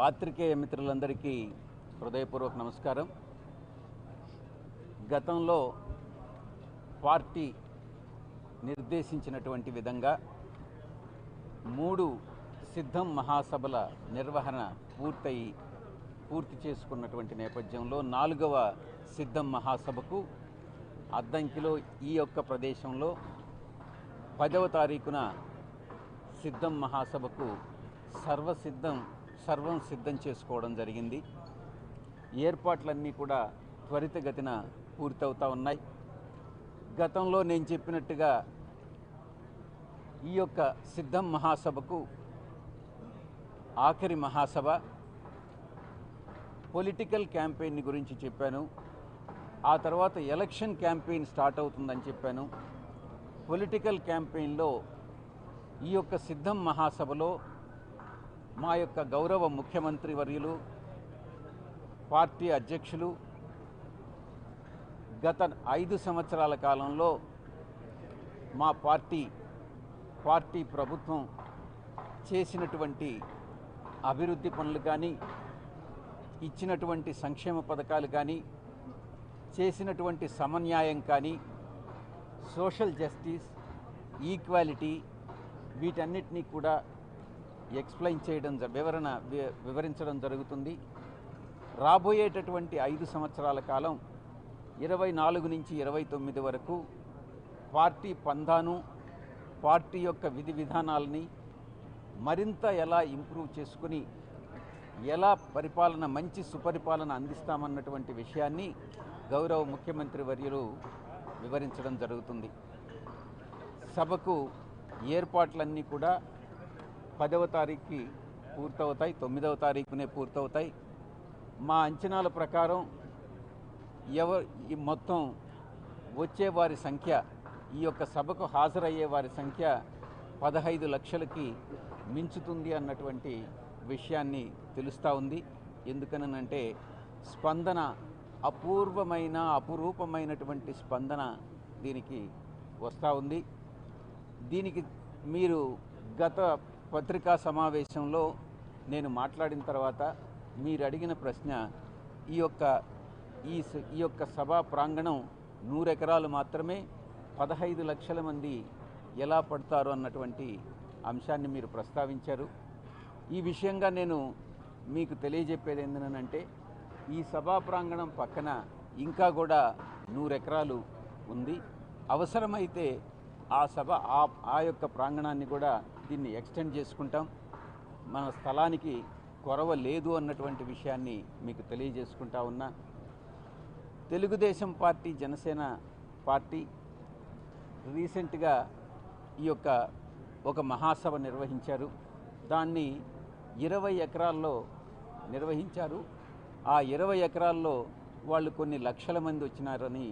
పాత్రికేయ మిత్రులందరికీ హృదయపూర్వక నమస్కారం. గతంలో పార్టీ నిర్దేశించినటువంటి విధంగా మూడు సిద్ధం మహాసభల నిర్వహణ పూర్తయి పూర్తి చేసుకున్నటువంటి నేపథ్యంలో నాలుగవ సిద్ధం మహాసభకు అద్దంకిలో ఈ యొక్క ప్రదేశంలో పదవ తారీఖున సిద్ధం మహాసభకు సర్వసిద్ధం సర్వం సిద్ధం చేసుకోవడం జరిగింది. ఏర్పాట్లన్నీ కూడా త్వరితగతిన పూర్తవుతూ ఉన్నాయి. గతంలో నేను చెప్పినట్టుగా ఈ యొక్క సిద్ధం మహాసభకు ఆఖరి మహాసభ. పొలిటికల్ క్యాంపెయిన్ గురించి చెప్పాను. ఆ తర్వాత ఎలక్షన్ క్యాంపెయిన్ స్టార్ట్ అవుతుందని చెప్పాను. పొలిటికల్ క్యాంపెయిన్లో ఈ యొక్క సిద్ధం మహాసభలో మా యొక్క గౌరవ ముఖ్యమంత్రి వర్యులు పార్టీ అధ్యక్షులు గత ఐదు సంవత్సరాల కాలంలో మా పార్టీ పార్టీ ప్రభుత్వం చేసినటువంటి అభివృద్ధి పనులు కానీ ఇచ్చినటువంటి సంక్షేమ పథకాలు కానీ చేసినటువంటి సమన్యాయం కానీ సోషల్ జస్టిస్ ఈక్వాలిటీ వీటన్నిటినీ కూడా ఎక్స్ప్లెయిన్ చేయడం జ- వివరణ వి- వివరించడం జరుగుతుంది. రాబోయేటటువంటి ఐదు సంవత్సరాల కాలం ఇరవై నాలుగు నుంచి ఇరవై తొమ్మిది వరకు పార్టీ పందాను పార్టీ యొక్క విధి విధానాలని మరింత ఎలా ఇంప్రూవ్ చేసుకుని ఎలా పరిపాలన మంచి సుపరిపాలన అందిస్తామన్నటువంటి విషయాన్ని గౌరవ ముఖ్యమంత్రి వర్యులు వివరించడం జరుగుతుంది. సభకు ఏర్పాట్లన్నీ కూడా పదవ తారీఖుకి పూర్తవుతాయి తొమ్మిదవ తారీఖునే పూర్తవుతాయి. మా అంచనాల ప్రకారం ఎవ ఈ మొత్తం వచ్చే వారి సంఖ్య ఈ యొక్క సభకు హాజరయ్యే వారి సంఖ్య పదహైదు లక్షలకి మించుతుంది అన్నటువంటి విషయాన్ని తెలుస్తూ ఉంది. ఎందుకనంటే స్పందన అపూర్వమైన అపురూపమైనటువంటి స్పందన దీనికి వస్తూ ఉంది. దీనికి మీరు గత పత్రికా సమావేశంలో నేను మాట్లాడిన తర్వాత మీరు అడిగిన ప్రశ్న ఈ యొక్క ఈ స- ఈ యొక్క సభా ప్రాంగణం నూరెకరాలు మాత్రమే పదహైదు లక్షల మంది ఎలా పడతారు అన్నటువంటి అంశాన్ని మీరు ప్రస్తావించారు. ఈ విషయంగా నేను మీకు తెలియజెప్పేది ఏంటంటే ఈ సభా ప్రాంగణం పక్కన ఇంకా కూడా నూరెకరాలు ఉంది. అవసరమైతే ఆ సభ ఆ ఆ యొక్క ప్రాంగణాన్ని కూడా దీన్ని ఎక్స్టెండ్ చేసుకుంటాం. మన స్థలానికి కొరవ లేదు అన్నటువంటి విషయాన్ని మీకు తెలియజేసుకుంటా ఉన్నా. తెలుగుదేశం పార్టీ జనసేన పార్టీ రీసెంట్గా ఈ యొక్క ఒక మహాసభ నిర్వహించారు. దాన్ని ఇరవై ఎకరాల్లో నిర్వహించారు. ఆ ఇరవై ఎకరాల్లో వాళ్ళు కొన్ని లక్షల మంది వచ్చినారని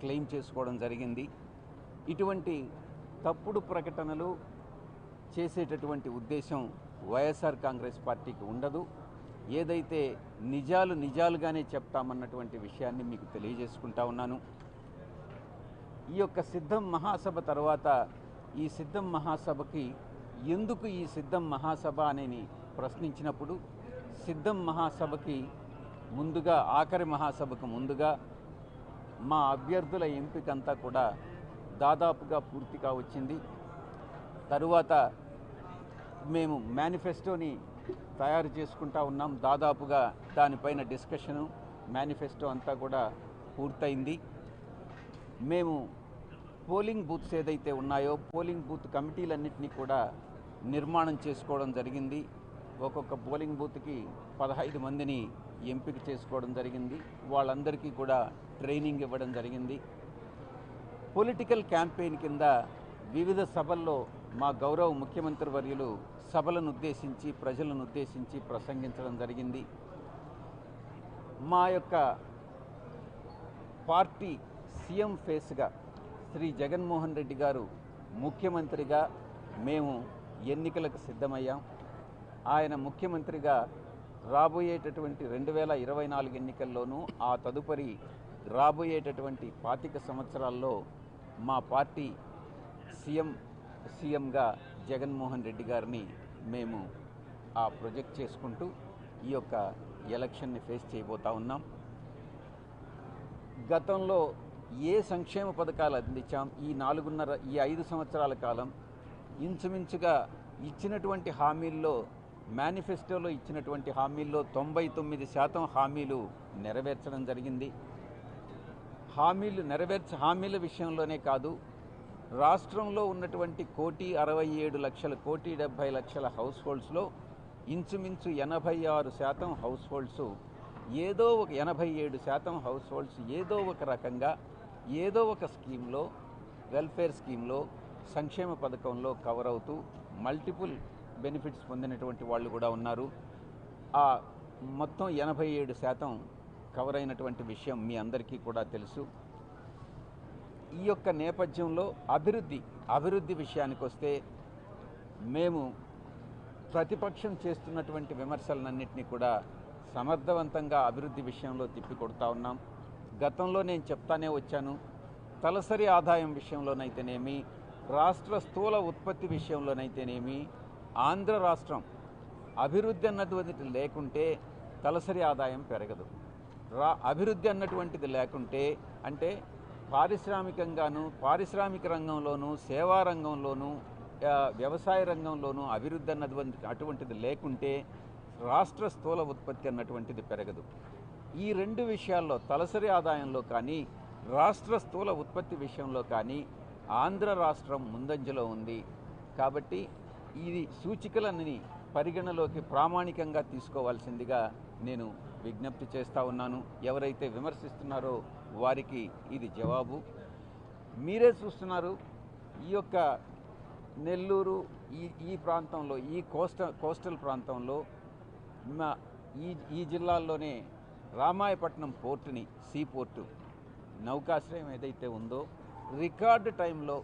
క్లెయిమ్ చేసుకోవడం జరిగింది. ఇటువంటి తప్పుడు ప్రకటనలు చేసేటటువంటి ఉద్దేశం వైఎస్ఆర్ కాంగ్రెస్ పార్టీకి ఉండదు. ఏదైతే నిజాలు నిజాలుగానే చెప్తామన్నటువంటి విషయాన్ని మీకు తెలియజేసుకుంటా ఉన్నాను. ఈ యొక్క సిద్ధం మహాసభ తర్వాత ఈ సిద్ధం మహాసభకి ఎందుకు ఈ సిద్ధం మహాసభ అనేది ప్రశ్నించినప్పుడు సిద్ధం మహాసభకి ముందుగా ఆఖరి మహాసభకు ముందుగా మా అభ్యర్థుల ఎంపికంతా కూడా దాదాపుగా పూర్తిగా వచ్చింది. తరువాత మేము మేనిఫెస్టోని తయారు చేసుకుంటా ఉన్నాం. దాదాపుగా దానిపైన డిస్కషను మేనిఫెస్టో అంతా కూడా పూర్తయింది. మేము పోలింగ్ బూత్స్ ఏదైతే ఉన్నాయో పోలింగ్ బూత్ కమిటీలన్నింటినీ కూడా నిర్మాణం చేసుకోవడం జరిగింది. ఒక్కొక్క పోలింగ్ బూత్కి పదహైదు మందిని ఎంపిక చేసుకోవడం జరిగింది. వాళ్ళందరికీ కూడా ట్రైనింగ్ ఇవ్వడం జరిగింది. పొలిటికల్ క్యాంపెయిన్ కింద వివిధ సభల్లో మా గౌరవ ముఖ్యమంత్రి వర్యులు సభలను ఉద్దేశించి ప్రజలను ఉద్దేశించి ప్రసంగించడం జరిగింది. మా యొక్క పార్టీ సీఎం ఫేస్గా శ్రీ జగన్మోహన్ రెడ్డి గారు ముఖ్యమంత్రిగా మేము ఎన్నికలకు సిద్ధమయ్యాం. ఆయన ముఖ్యమంత్రిగా రాబోయేటటువంటి రెండు వేల ఇరవై నాలుగు ఎన్నికల్లోనూ ఆ తదుపరి రాబోయేటటువంటి పాతిక సంవత్సరాల్లో మా పార్టీ సీఎం సీఎంగా జగన్మోహన్ రెడ్డి గారిని మేము ఆ ప్రొజెక్ట్ చేసుకుంటూ ఈ యొక్క ఎలక్షన్ని ఫేస్ చేయబోతా ఉన్నాం. గతంలో ఏ సంక్షేమ పథకాలు అందించాం? ఈ నాలుగున్నర ఈ ఐదు సంవత్సరాల కాలం ఇంచుమించుగా ఇచ్చినటువంటి హామీల్లో మేనిఫెస్టోలో ఇచ్చినటువంటి హామీల్లో తొంభై తొమ్మిది శాతం హామీలు నెరవేర్చడం జరిగింది. హామీలు నెరవేర్చ హామీల విషయంలోనే కాదు రాష్ట్రంలో ఉన్నటువంటి కోటి అరవై ఏడు లక్షల కోటి డెబ్భై లక్షల హౌస్ హోల్డ్స్లో ఇంచుమించు ఎనభై ఆరు శాతం హౌస్ హోల్డ్స్ ఏదో ఒక ఎనభై ఏడు శాతం హౌస్ హోల్డ్స్ ఏదో ఒక రకంగా ఏదో ఒక స్కీమ్లో వెల్ఫేర్ స్కీమ్లో సంక్షేమ పథకంలో కవర్ అవుతూ మల్టిపుల్ బెనిఫిట్స్ పొందినటువంటి వాళ్ళు కూడా ఉన్నారు. ఆ మొత్తం ఎనభై ఏడు శాతం కవర్ అయినటువంటి విషయం మీ అందరికీ కూడా తెలుసు. ఈ యొక్క నేపథ్యంలో అభివృద్ధి అభివృద్ధి విషయానికి వస్తే మేము ప్రతిపక్షం చేస్తున్నటువంటి విమర్శలన్నింటినీ కూడా సమర్థవంతంగా అభివృద్ధి విషయంలో తిప్పికొడతా ఉన్నాం. గతంలో నేను చెప్తానే వచ్చాను. తలసరి ఆదాయం విషయంలోనైతేనేమి రాష్ట్ర స్థూల ఉత్పత్తి విషయంలోనైతేనేమి ఆంధ్ర రాష్ట్రం అభివృద్ధి అన్నటువంటిది లేకుంటే తలసరి ఆదాయం పెరగదు. రా అభివృద్ధి అన్నటువంటిది లేకుంటే అంటే పారిశ్రామికంగాను పారిశ్రామిక రంగంలోనూ సేవా రంగంలోనూ వ్యవసాయ రంగంలోనూ అభివృద్ధి అన్నటువంటి అటువంటిది లేకుంటే రాష్ట్ర స్థూల ఉత్పత్తి అన్నటువంటిది పెరగదు. ఈ రెండు విషయాల్లో తలసరి ఆదాయంలో కానీ రాష్ట్ర స్థూల ఉత్పత్తి విషయంలో కానీ ఆంధ్ర రాష్ట్రం ముందంజలో ఉంది. కాబట్టి ఇది సూచికలన్నీ పరిగణలోకి ప్రామాణికంగా తీసుకోవాల్సిందిగా నేను విజ్ఞప్తి చేస్తూ ఉన్నాను. ఎవరైతే విమర్శిస్తున్నారో వారికి ఇది జవాబు. మీరే చూస్తున్నారు ఈ యొక్క నెల్లూరు ఈ ఈ ప్రాంతంలో ఈ కోస్టల్ కోస్టల్ ప్రాంతంలో మా ఈ ఈ జిల్లాల్లోనే రామాయపట్నం పోర్టుని సీ పోర్టు నౌకాశ్రయం ఏదైతే ఉందో రికార్డు టైంలో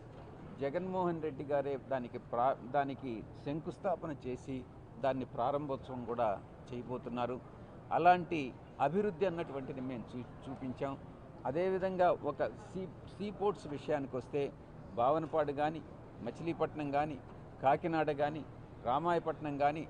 జగన్మోహన్ రెడ్డి గారే దానికి ప్రా దానికి శంకుస్థాపన చేసి దాన్ని ప్రారంభోత్సవం కూడా చేయబోతున్నారు. అలాంటి అభివృద్ధి అన్నటువంటిది మేము చూ చూపించాం. అదేవిధంగా ఒక సీ సీ పోర్ట్స్ విషయానికి వస్తే భావనపాడు కానీ మచిలీపట్నం కానీ కాకినాడ కానీ రామాయపట్నం కానీ